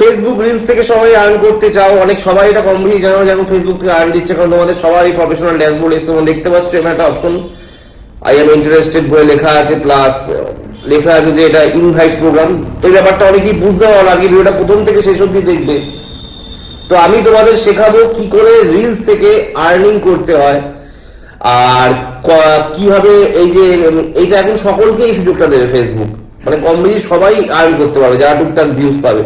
Facebook reels থেকে সবাই earn করতে চাও, অনেক সবাই এটা কম জানো যেমন ফেসবুক থেকে আর্ন দিচ্ছে, কারণ তোমাদের সবারই প্রফেশনাল ড্যাশবোর্ড এসে তোমরা দেখতে পাচ্ছ, এখানে একটা অপশন আই এম ইন্টারেস্টেড বলে লেখা আছে প্লাস লেখা আছে যে এটা ইনভাইট প্রোগ্রাম তো এই ব্যাপারটা অনেকেই বুঝতে পারো না, আজকে ভিডিওটা প্রথম থেকে শেষ অবধি দেখবে। তো আমি তোমাদের শেখাবো কি করে রিলস থেকে আর্নিং করতে হয়, আর কীভাবে এই যে, এইটা এখন সকলকে এই সুযোগটা দেবে ফেসবুক মানে কম বেশি সবাই আর্ন করতে পারবে, যারা টুকটাক ভিউজ পাবে।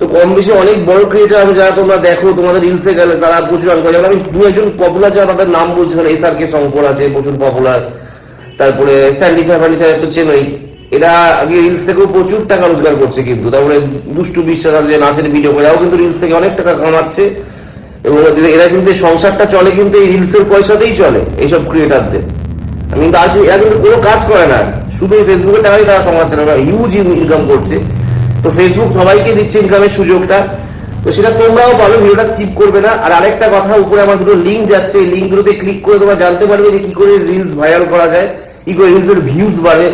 তো কম বেশি অনেক বড় ক্রিয়েটার আছে যারা তোমরা দেখো, তোমাদের রিলসে গেলে তারা প্রচুর আর্ন করে যেমন আমি দু একজন পপুলার যারা তাদের নাম বলছি মানে এস আর কে শঙ্কর আছে, প্রচুর পপুলার তারপরে স্যান্ডি স্যার ফ্যান্ডি স্যার তো চেনই এরা আজকে রিলস থেকেও প্রচুর টাকা রোজগার করছে কিন্তু। তারপরে দুষ্টু বিশ্বাস আছে নাচের ভিডিও করে কিন্তু রিলস থেকে অনেক টাকা কামাচ্ছে। এবং এরা কিন্তু সংসারটা চলে কিন্তু এই রিলসের পয়সাতেই চলে এইসব ক্রিয়েটারদের আমি কিন্তু আর এরা কিন্তু কোনো কাজ করে না। শুধু এই ফেসবুকের টাকাই তারা সংসার চালাবে হিউজ ইনকাম করছে। তো ফেসবুক সবাইকে দিচ্ছে ইনকামের সুযোগটা। তো সেটা তোমরাও পাবে ভিডিওটা স্কিপ করবে না। আর আরেকটা কথা, উপরে আমার দুটো লিঙ্ক যাচ্ছে, এই লিঙ্কগুলোতে ক্লিক করে তোমরা জানতে পারবে যে কি করে রিলস ভাইরাল করা যায়, কি করে রিলসের ভিউজ বাড়ে।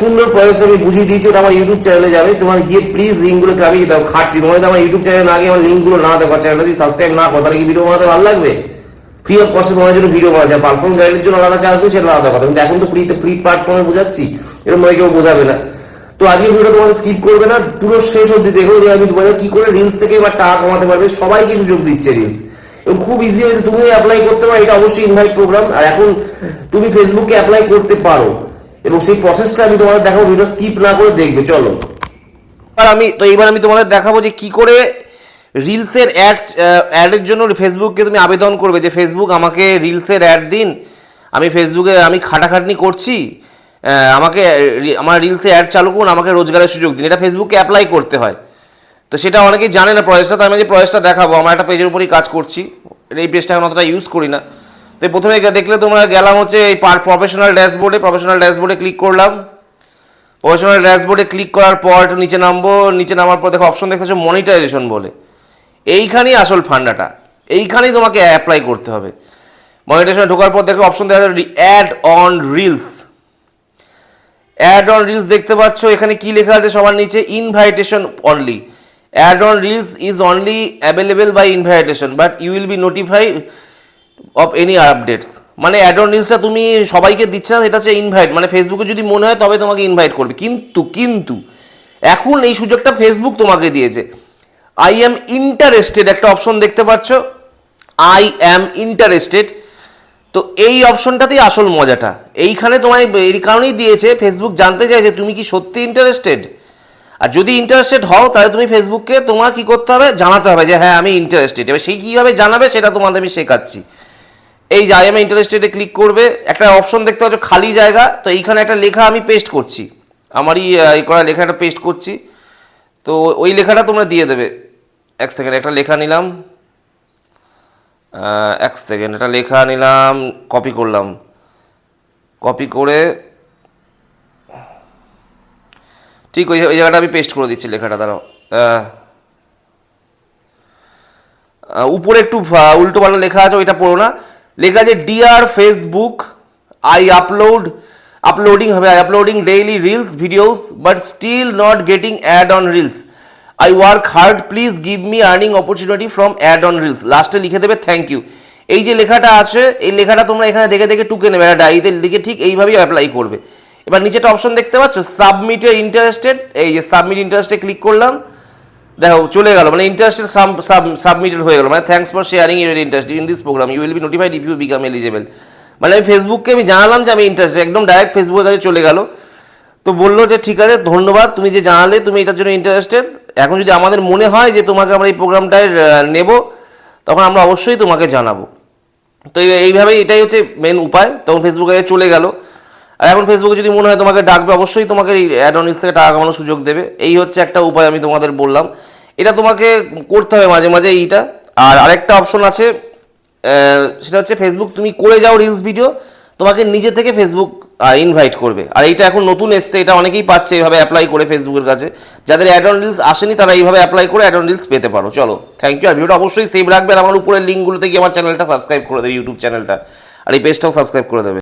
সুন্দর প্রসেস আমি বুঝিয়ে দিয়েছি, ওটা আমার ইউটিউব চ্যানেলে যাবে। তোমার গিয়ে প্লিজ লিঙ্কগুলোকে আমি খাচ্ছি তোমার আমার ইউটিউব চ্যানেলে না গিয়ে আমার লিঙ্কগুলো না দেখো চ্যানেলটা যদি সাবস্ক্রাইব না করো, তাহলে কি ভিডিও বানাতে ভালো লাগবে? ফ্রি অফ কস্টে তোমার জন্য ভিডিও বানাচ্ছে। পারফর্ম গাইডের জন্য আলাদা চার্জ দিই সেটা আলাদা কথা। কিন্তু এখন তো ফ্রিতে ফ্রি প্ল্যাটফর্মে বোঝাচ্ছি এরকম কেউ বোঝাবে না। তো আজকে ভিডিওটা তোমাদের স্কিপ করবে না, পুরো শেষ অবধি দেখো যে আমি তোমাদের কি করে রিলস থেকে এবার টাকা কমাতে পারবে, সবাইকে সুযোগ দিচ্ছে রিলস এবং খুব ইজি হয়েছে তুমি অ্যাপ্লাই করতে পারো, এটা অবশ্যই ইনভাইট প্রোগ্রাম আর এখন তুমি ফেসবুকে অ্যাপ্লাই করতে পারো। এবং সেই প্রসেসটা আমি তোমাদের দেখাবো, ভিডিও স্কিপ না করে দেখবে, চলো। আর আমি, তো এইবার আমি তোমাদের দেখাবো যে কি করে রিলসের অ্যাড অ্যাডের জন্য ফেসবুককে তুমি আবেদন করবে। যে ফেসবুক আমাকে রিলসের অ্যাড দিন, আমি ফেসবুকে আমি খাটাখাটনি করছি আমাকে আমার রিলসে অ্যাড চালু করুন, আমাকে রোজগারের সুযোগ দিন। এটা ফেসবুকে অ্যাপ্লাই করতে হয়। তো সেটা অনেকেই জানে না প্রসেসটা তো আমি যে প্রসেসটা দেখাবো, আমার একটা পেজের উপরই কাজ করছি। এই পেজটা এখন অতটা ইউজ করি না। তো প্রথমে দেখলে তোমরা গেলাম হচ্ছে এই প্রফেশনাল ড্যাশবোর্ডে প্রফেশনাল ড্যাশবোর্ডে ক্লিক করলাম। প্রফেশনাল ড্যাশবোর্ডে ক্লিক করার পর একটু নিচে নামবো, নিচে নামার পর দেখো অপশন দেখতে মনিটাইজেশন বলে। এইখানেই আসল ফান্ডাটা। এইখানেই তোমাকে অ্যাপ্লাই করতে হবে। মনিটাইজেশনে ঢোকার পর দেখো অপশন দেখা যাচ্ছে add on reels add on reels দেখতে পাচ্ছ, এখানে কি লেখা আছে সবার নিচে? Invitation only add on reels is only available by invitation but you will be notify of any updates মানে অ্যাড অন রিলসটা তুমি সবাইকে দিচ্ছে না এটা হচ্ছে ইনভাইট মানে ফেসবুকে যদি মনে হয়, তবে তোমাকে ইনভাইট করবে। কিন্তু কিন্তু, এখন এই সুযোগটা ফেসবুক তোমাকে দিয়েছে। আই অ্যাম ইন্টারেস্টেড একটা অপশন দেখতে পাচ্ছ। আই অ্যাম ইন্টারেস্টেড তো এই অপশনটাতেই আসল মজাটা। এইখানে তোমায় এই কারণেই দিয়েছে ফেসবুক জানতে চাইছে তুমি কি সত্যি ইন্টারেস্টেড আর যদি ইন্টারেস্টেড হও, তাহলে তুমি ফেসবুককে তোমার কি করতে হবে? জানাতে হবে যে হ্যাঁ আমি ইন্টারেস্টেড এবার সেই কীভাবে জানাবে, সেটা তোমাদের আমি শেখাচ্ছি। এই যে আই এম ইন্টারেস্টেডে ক্লিক করবে, একটা অপশন দেখতে পাচ্ছ, খালি জায়গা। তো এইখানে একটা লেখা আমি পেস্ট করছি। আমারই এই করা লেখাটা পেস্ট করছি। তো ওই লেখাটা তোমরা দিয়ে দেবে। এক সেকেন্ড একটা লেখা নিলাম। এক সেকেন্ড এটা লেখা নিলাম কপি করলাম। কপি করে ঠিক ওই ওই জায়গাটা আমি পেস্ট করে দিচ্ছি লেখাটা, দাঁড়াও। উপরে একটু উল্টো পাল্টা লেখা আছে, ওইটা পড়ো না। লেখা আছে dear Facebook I upload uploading হবে I uploading daily reels videos but still not getting add on reels I work hard please give me earning opportunity from add on reels লাস্টে লিখে দেবে থ্যাংক ইউ এই যে লেখাটা আছে, এই লেখাটা তোমরা এখানে দেখে দেখে টুকে নেবে একটা ডায়েরিতে লিখে ঠিক এইভাবেই অ্যাপ্লাই করবে। এবার নিচে একটা অপশন দেখতে পাচ্ছ? সাবমিটে ইন্টারেস্টেড এই যে সাবমিট ইন্টারেস্টে ক্লিক করলাম, দেখো, চলে গেল মানে ইন্টারেস্টেড সাবমিটেড হয়ে গেল মানে thanks for sharing your interest in this program you will be notified if you become eligible মানে আমি ফেসবুককে আমি জানালাম যে আমি ইন্টারেস্টেড একদম ডাইরেক্ট ফেসবুকের কাছে চলে গেল। তো বলল যে, ঠিক আছে, ধন্যবাদ, তুমি যে জানালে, তুমি এটার জন্য ইন্টারেস্টেড এখন যদি আমাদের মনে হয় যে, তোমাকে আমরা এই প্রোগ্রামটায় নেব, তখন আমরা অবশ্যই তোমাকে জানাব। তো এই- এইভাবেই এটাই হচ্ছে মেন উপায়। তখন ফেসবুকে চলে গেল। আর এখন ফেসবুকে যদি মনে হয় তোমাকে ডাকবে, অবশ্যই তোমাকে এই অ্যাডনিস থেকে টাকা কামানোর সুযোগ দেবে। এই হচ্ছে একটা উপায় আমি তোমাদের বললাম। এটা তোমাকে করতে হবে মাঝে মাঝে এইটা। আর আরেকটা অপশন আছে সেটা হচ্ছে ফেসবুক তুমি করে যাও রিলস ভিডিও তোমাকে নিজে থেকে ফেসবুক ইনভাইট করবে। আর এইটা এখন নতুন এসছে, এটা অনেকেই পাচ্ছে এইভাবে অ্যাপ্লাই করে ফেসবুকের কাছে। যাদের অ্যাড অন রিলস আসেনি, তারা এইভাবে অ্যাপ্লাই করে অ্যাড অন রিলস পেতে পারো। চলো থ্যাংক ইউ আর ভিডিওটা অবশ্যই সেভ রাখবে আর আমার উপরের লিঙ্কগুলোতে গিয়ে আমার চ্যানেলটা সাবস্ক্রাইব করে দেবে ইউটিউব চ্যানেলটা আর এই পেজটাও সাবস্ক্রাইব করে দেবে।